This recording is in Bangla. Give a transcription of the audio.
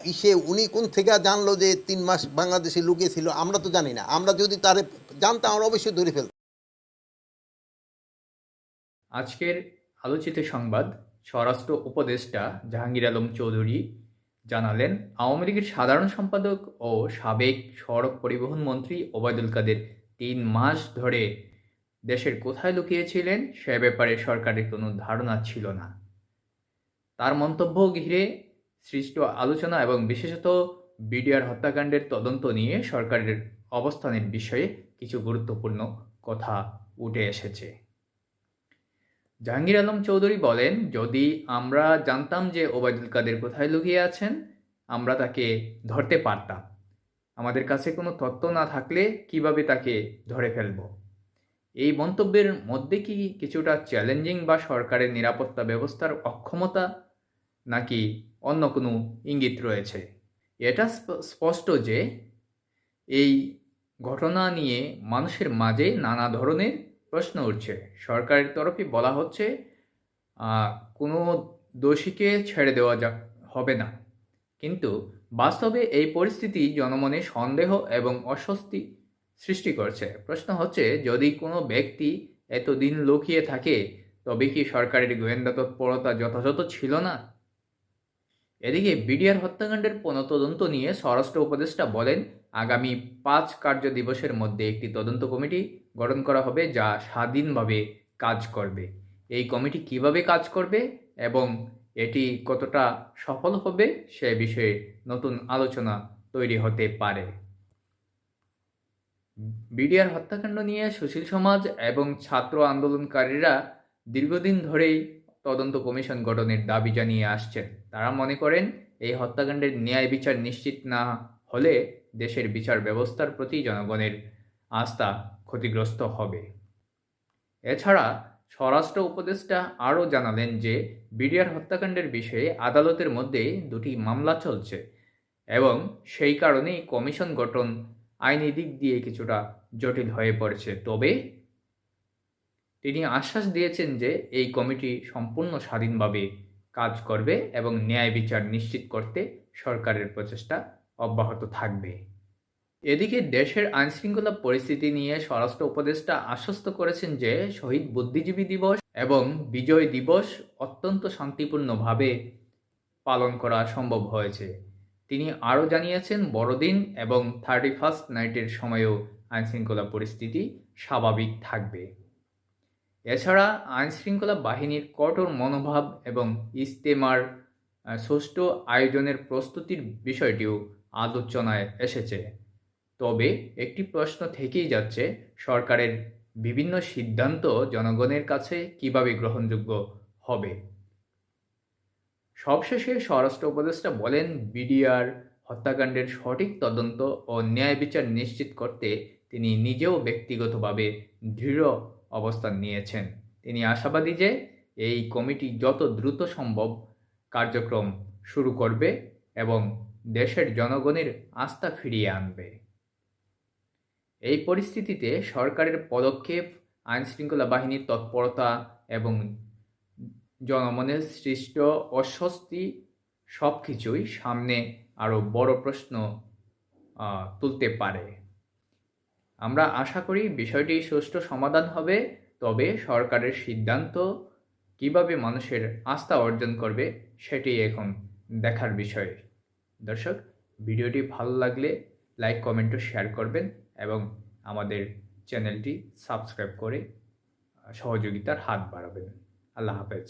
ইসে উনি কোন থেকে জানলো যে তিন মাস বাংলাদেশে লুকিয়ে ছিল? আমরা তো জানি না। আমরা যদি তারে জানতাম, আমরা অবশ্যই ধরে ফেলতাম। আজকের আলোচিত সংবাদ, স্বরাষ্ট্র উপদেষ্টা জাহাঙ্গীর আলম চৌধুরী জানালেন, আওয়ামী লীগের সাধারণ সম্পাদক ও সাবেক সড়ক পরিবহন মন্ত্রী ওবায়দুল কাদের তিন মাস ধরে দেশের কোথায় লুকিয়েছিলেন সে ব্যাপারে সরকারের কোনো ধারণা ছিল না। তার মন্তব্য ঘিরে সৃষ্ট আলোচনা এবং বিশেষত বিডিআর হত্যাকাণ্ডের তদন্ত নিয়ে সরকারের অবস্থানের বিষয়ে কিছু গুরুত্বপূর্ণ কথা উঠে এসেছে। জাহাঙ্গীর আলম চৌধুরী বলেন, যদি আমরা জানতাম যে ওবায়দুল কাদের কোথায় লুকিয়ে আছেন, আমরা তাকে ধরতে পারতাম। আমাদের কাছে কোনো তথ্য না থাকলে কীভাবে তাকে ধরে ফেলব? এই মন্তব্যের মধ্যে কি কিছুটা চ্যালেঞ্জিং বা সরকারের নিরাপত্তা ব্যবস্থার অক্ষমতা নাকি অন্য কোনো ইঙ্গিত রয়েছে? এটা স্প- স্পষ্ট যে এই ঘটনা নিয়ে মানুষের মাঝে নানা ধরনের প্রশ্ন উঠছে। সরকারের তরফে বলা হচ্ছে কোনো দোষীকে ছেড়ে দেওয়া যা, হবে না। কিন্তু বাস্তবে এই পরিস্থিতি জনমনে সন্দেহ এবং অস্বস্তি সৃষ্টি করছে। প্রশ্ন হচ্ছে, যদি কোনো ব্যক্তি এতদিন লুকিয়ে থাকে, তবে কি সরকারের গোয়েন্দা তৎপরতা যথাযথ ছিল না? এদিকে বিডিআর হত্যাকাণ্ডের পুনঃতদন্ত নিয়ে স্বরাষ্ট্র উপদেষ্টা বলেন, আগামী পাঁচ কার্য দিবসের মধ্যে একটি তদন্ত কমিটি গঠন করা হবে যা স্বাধীনভাবে কাজ করবে। এই কমিটি কীভাবে কাজ করবে এবং এটি কতটা সফল হবে সে বিষয়ে নতুন আলোচনা তৈরি হতে পারে। বিডিআর হত্যাকাণ্ড নিয়ে সুশীল সমাজ এবং ছাত্র আন্দোলনকারীরা দীর্ঘদিন ধরেই তদন্ত কমিশন গঠনের দাবি জানিয়ে আসছেন তারা মনে করেন, এই হত্যাকাণ্ডের ন্যায় বিচার নিশ্চিত না হলে দেশের বিচার ব্যবস্থার প্রতি জনগণের আস্থা ক্ষতিগ্রস্ত হবে। এছাড়া, স্বরাষ্ট্র উপদেষ্টা আরও জানালেন যে, বিডিআর হত্যাকাণ্ডের বিষয়ে আদালতের মধ্যে দুটি মামলা চলছে এবং সেই কারণেই কমিশন গঠন আইনি দিক দিয়ে কিছুটা জটিল হয়ে পড়েছে। তবে তিনি আশ্বাস দিয়েছেন যে এই কমিটি সম্পূর্ণ স্বাধীনভাবে কাজ করবে এবং ন্যায় বিচার নিশ্চিত করতে সরকারের প্রচেষ্টা অব্যাহত থাকবে। এদিকে দেশের আইনশৃঙ্খলা পরিস্থিতি নিয়ে স্বরাষ্ট্র উপদেষ্টা আশ্বস্ত করেছেন যে শহীদ বুদ্ধিজীবী দিবস এবং বিজয় দিবস অত্যন্ত শান্তিপূর্ণভাবে পালন করা সম্ভব হয়েছে। তিনি আরও জানিয়েছেন, বড়দিন এবং থার্টি ফার্স্ট নাইটের সময়েও আইনশৃঙ্খলা পরিস্থিতি স্বাভাবিক থাকবে। এছাড়া আইনশৃঙ্খলা বাহিনীর কঠোর মনোভাব এবং ইস্তেমার সুষ্ঠু আয়োজনের প্রস্তুতির বিষয়টিও আলোচনায় এসেছে। তবে একটি প্রশ্ন থেকেই যাচ্ছে, সরকারের বিভিন্ন সিদ্ধান্ত জনগণের কাছে কীভাবে গ্রহণযোগ্য হবে? সবশেষে স্বরাষ্ট্র উপদেষ্টা বলেন, বিডিআর হত্যাকাণ্ডের সঠিক তদন্ত ও ন্যায় বিচার নিশ্চিত করতে তিনি নিজেও ব্যক্তিগতভাবে দৃঢ় অবস্থান নিয়েছেন। তিনি আশাবাদী যে এই কমিটি যত দ্রুত সম্ভব কার্যক্রম শুরু করবে এবং দেশের জনগণের আস্থা ফিরিয়ে আনবে। এই পরিস্থিতিতে সরকারের পদক্ষেপ, আইনশৃঙ্খলা বাহিনীর তৎপরতা এবং জনমনের সৃষ্ট অস্বস্তি সব কিছুই সামনে আরও বড় প্রশ্ন তুলতে পারে। আমরা আশা করি বিষয়টি সুষ্ঠু সমাধান হবে, তবে সরকারের সিদ্ধান্ত কীভাবে মানুষের আস্থা অর্জন করবে সেটি এখন দেখার বিষয়। দর্শক, ভিডিওটি ভালো লাগলে লাইক, কমেন্ট ও শেয়ার করবেন এবং আমাদের চ্যানেলটি সাবস্ক্রাইব করে সহযোগিতার হাত বাড়াবেন। আল্লাহ হাফেজ।